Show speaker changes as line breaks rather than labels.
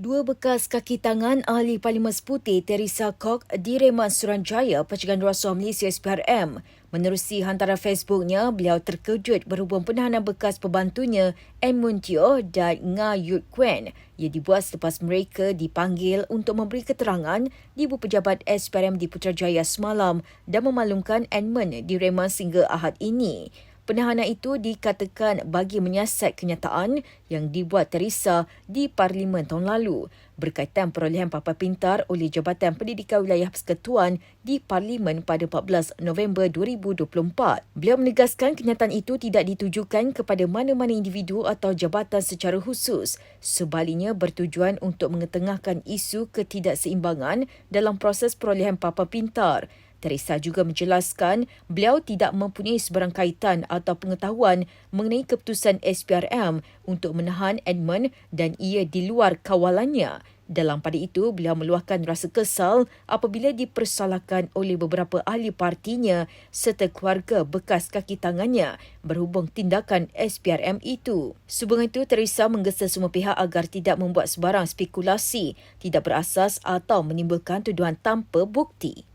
Dua bekas kaki tangan ahli Parlimen Seputih Teresa Kok di Reman Suranjaya Pencegahan Rasuah Malaysia SPRM. Menerusi hantaran Facebooknya, beliau terkejut berhubung penahanan bekas pembantunya Edmund Teo dan Nga Yut Kuen ia dibuat selepas mereka dipanggil untuk memberi keterangan di ibu pejabat SPRM di Putrajaya semalam dan memaklumkan Edmund di Reman sehingga Ahad ini. Penahanan itu dikatakan bagi menyiasat kenyataan yang dibuat Teresa di Parlimen tahun lalu berkaitan perolehan papa pintar oleh Jabatan Pendidikan Wilayah Persekutuan di Parlimen pada 14 November 2024. Beliau menegaskan kenyataan itu tidak ditujukan kepada mana-mana individu atau jabatan secara khusus. Sebaliknya bertujuan untuk mengetengahkan isu ketidakseimbangan dalam proses perolehan papa pintar. Teresa juga menjelaskan beliau tidak mempunyai sebarang kaitan atau pengetahuan mengenai keputusan SPRM untuk menahan Edmund dan ia di luar kawalannya. Dalam pada itu, beliau meluahkan rasa kesal apabila dipersalahkan oleh beberapa ahli partinya serta keluarga bekas kaki tangannya berhubung tindakan SPRM itu. Sehubungan itu, Teresa menggesa semua pihak agar tidak membuat sebarang spekulasi, tidak berasas atau menimbulkan tuduhan tanpa bukti.